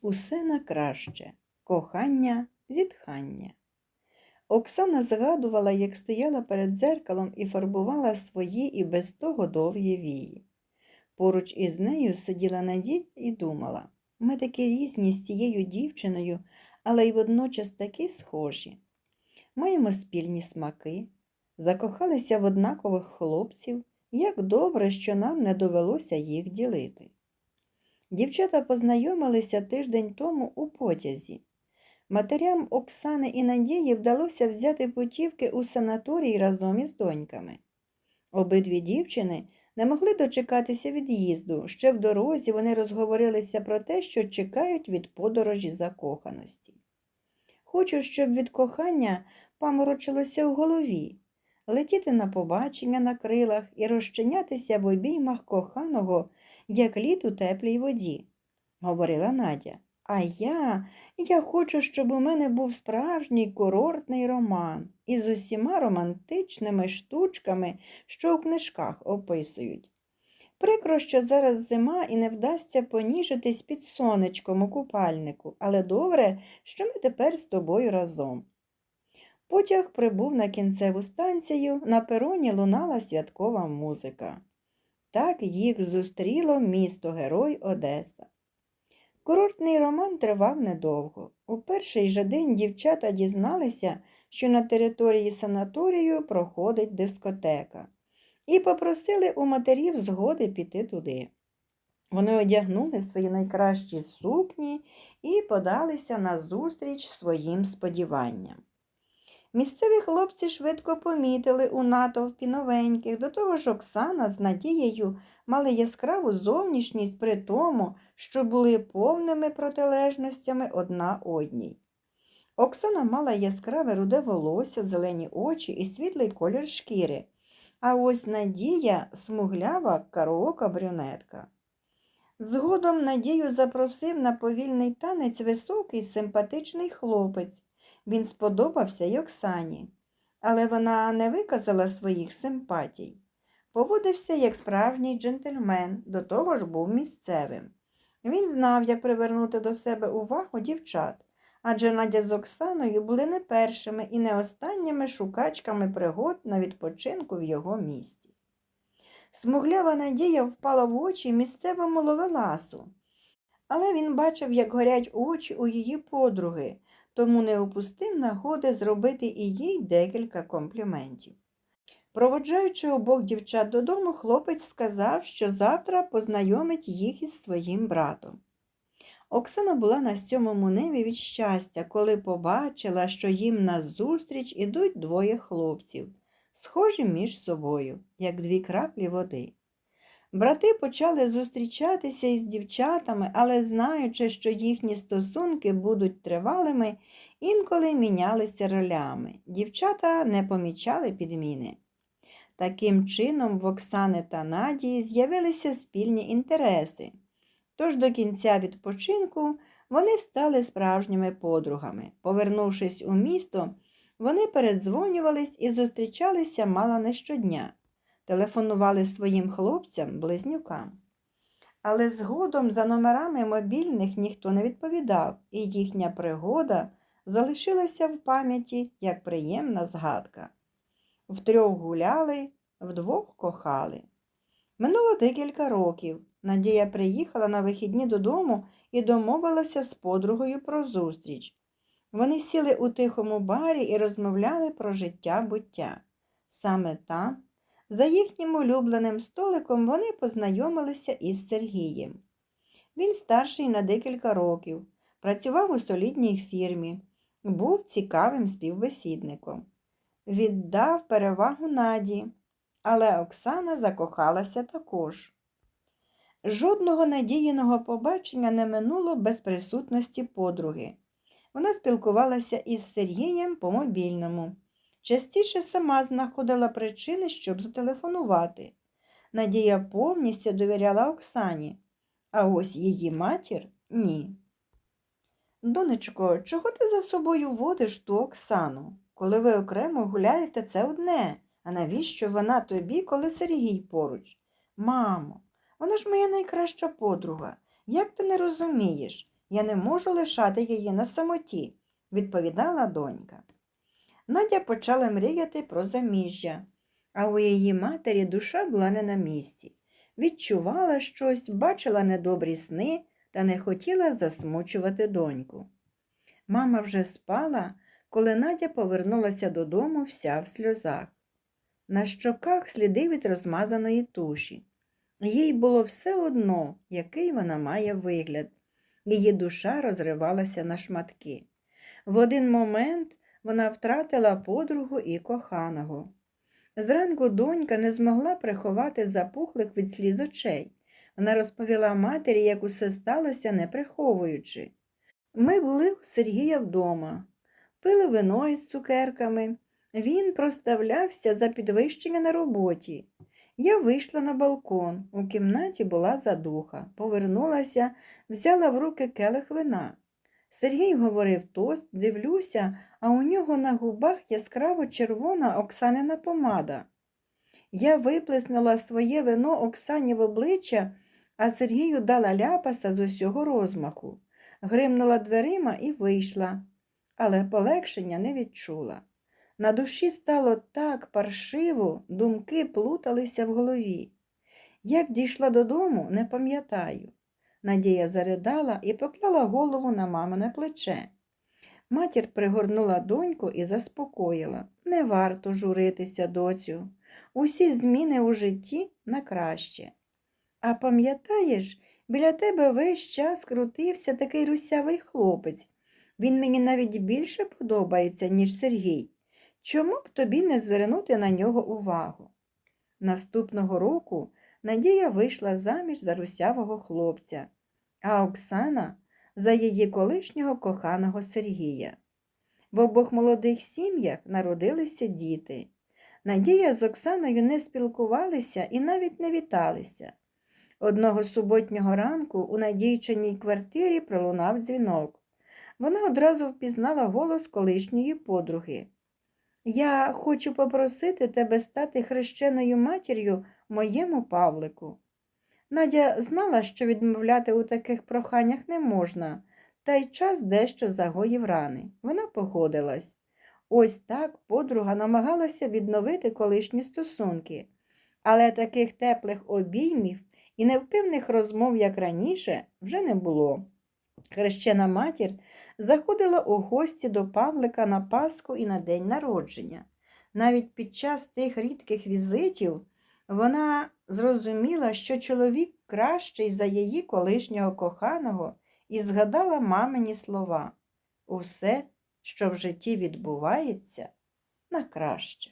Усе на краще кохання, зітхання. Оксана згадувала, як стояла перед дзеркалом і фарбувала свої і без того довгі вії. Поруч із нею сиділа Надія і думала ми такі різні з цією дівчиною, але й водночас такі схожі. Маємо спільні смаки, закохалися в однакових хлопців, як добре, що нам не довелося їх ділити. Дівчата познайомилися тиждень тому у потязі. Матерям Оксани і Надії вдалося взяти путівки у санаторій разом із доньками. Обидві дівчини не могли дочекатися від'їзду. Ще в дорозі вони розговорилися про те, що чекають від подорожі закоханості. Хочу, щоб від кохання паморочилося в голові, летіти на побачення на крилах і розчинятися в обіймах коханого, як лід у теплій воді, говорила Надя. А я, я хочу, щоб у мене був справжній курортний роман із усіма романтичними штучками, що у книжках описують. Прикро, що зараз зима і не вдасться поніжитись під сонечком у купальнику, але добре, що ми тепер з тобою разом. Потяг прибув на кінцеву станцію, на пероні лунала святкова музика. Так їх зустріло місто Герой Одеса. Курортний роман тривав недовго. У перший же день дівчата дізналися, що на території санаторію проходить дискотека, і попросили у матерів згоди піти туди. Вони одягнули свої найкращі сукні і подалися на зустріч своїм сподіванням. Місцеві хлопці швидко помітили у натовпі новеньких, до того ж Оксана з Надією мали яскраву зовнішність при тому, що були повними протилежностями одна одній. Оксана мала яскраве руде волосся, зелені очі і світлий колір шкіри, а ось Надія смуглява кароока брюнетка. Згодом Надію запросив на повільний танець високий симпатичний хлопець. Він сподобався й Оксані, але вона не виказала своїх симпатій. Поводився як справжній джентльмен, до того ж був місцевим. Він знав, як привернути до себе увагу дівчат, адже Надя з Оксаною були не першими і не останніми шукачками пригод на відпочинку в його місті. Смуглява надія впала в очі місцевому ловеласу, але він бачив, як горять очі у її подруги, тому не упустив нагоди зробити і їй декілька компліментів. Проводжаючи обох дівчат додому, хлопець сказав, що завтра познайомить їх із своїм братом. Оксана була на сьомому небі від щастя, коли побачила, що їм назустріч ідуть двоє хлопців, схожі між собою, як дві краплі води. Брати почали зустрічатися із дівчатами, але, знаючи, що їхні стосунки будуть тривалими, інколи мінялися ролями. Дівчата не помічали підміни. Таким чином, в Оксани та Надії з'явилися спільні інтереси. Тож до кінця відпочинку вони стали справжніми подругами. Повернувшись у місто, вони передзвонювались і зустрічалися мало не щодня телефонували своїм хлопцям-близнюкам. Але згодом за номерами мобільних ніхто не відповідав, і їхня пригода залишилася в пам'яті як приємна згадка. Втрьох гуляли, вдвох кохали. Минуло декілька років. Надія приїхала на вихідні додому і домовилася з подругою про зустріч. Вони сіли у тихому барі і розмовляли про життя буття. Саме там за їхнім улюбленим столиком вони познайомилися із Сергієм. Він старший на декілька років, працював у солідній фірмі, був цікавим співбесідником. Віддав перевагу наді, але Оксана закохалася також. Жодного надіяного побачення не минуло без присутності подруги. Вона спілкувалася із Сергієм по мобільному. Частіше сама знаходила причини, щоб зателефонувати. Надія повністю довіряла Оксані, а ось її матір ні. Донечко, чого ти за собою водиш ту Оксану? Коли ви окремо гуляєте, це одне, а навіщо вона тобі, коли Сергій поруч? Мамо, вона ж моя найкраща подруга. Як ти не розумієш? Я не можу лишати її на самоті, відповідала донька. Надя почала мріяти про заміжжя, а у її матері душа була не на місці. Відчувала щось, бачила недобрі сни та не хотіла засмучувати доньку. Мама вже спала, коли Надя повернулася додому вся в сльозах. На щоках сліди від розмазаної туші. Їй було все одно, який вона має вигляд. Її душа розривалася на шматки. В один момент вона втратила подругу і коханого. Зранку донька не змогла приховати запухлих від сліз очей. Вона розповіла матері, як усе сталося, не приховуючи. Ми були у Сергія вдома, пили вино із цукерками. Він проставлявся за підвищення на роботі. Я вийшла на балкон. У кімнаті була задуха, повернулася, взяла в руки келих вина. Сергій говорив тост, дивлюся, а у нього на губах яскраво червона Оксанина помада. Я виплеснула своє вино Оксані в обличчя, а Сергію дала ляпаса з усього розмаху. Гримнула дверима і вийшла, але полегшення не відчула. На душі стало так паршиво, думки плуталися в голові. Як дійшла додому, не пам'ятаю. Надія заридала і поклала голову на мамине плече. Матір пригорнула доньку і заспокоїла. Не варто журитися, доцю. Усі зміни у житті на краще. А пам'ятаєш, біля тебе весь час крутився такий русявий хлопець. Він мені навіть більше подобається, ніж Сергій. Чому б тобі не звернути на нього увагу? Наступного року Надія вийшла заміж за русявого хлопця, а Оксана за її колишнього коханого Сергія. В обох молодих сім'ях народилися діти. Надія з Оксаною не спілкувалися і навіть не віталися. Одного суботнього ранку у надійчиній квартирі пролунав дзвінок. Вона одразу впізнала голос колишньої подруги. Я хочу попросити тебе стати хрещеною матір'ю моєму Павлику. Надя знала, що відмовляти у таких проханнях не можна, та й час дещо загоїв рани. Вона погодилась. Ось так подруга намагалася відновити колишні стосунки, але таких теплих обіймів і невпевних розмов, як раніше, вже не було. Хрещена матір заходила у гості до Павлика на Пасху і на день народження. Навіть під час тих рідких візитів вона зрозуміла, що чоловік кращий за її колишнього коханого, і згадала мамині слова Усе, що в житті відбувається, на краще.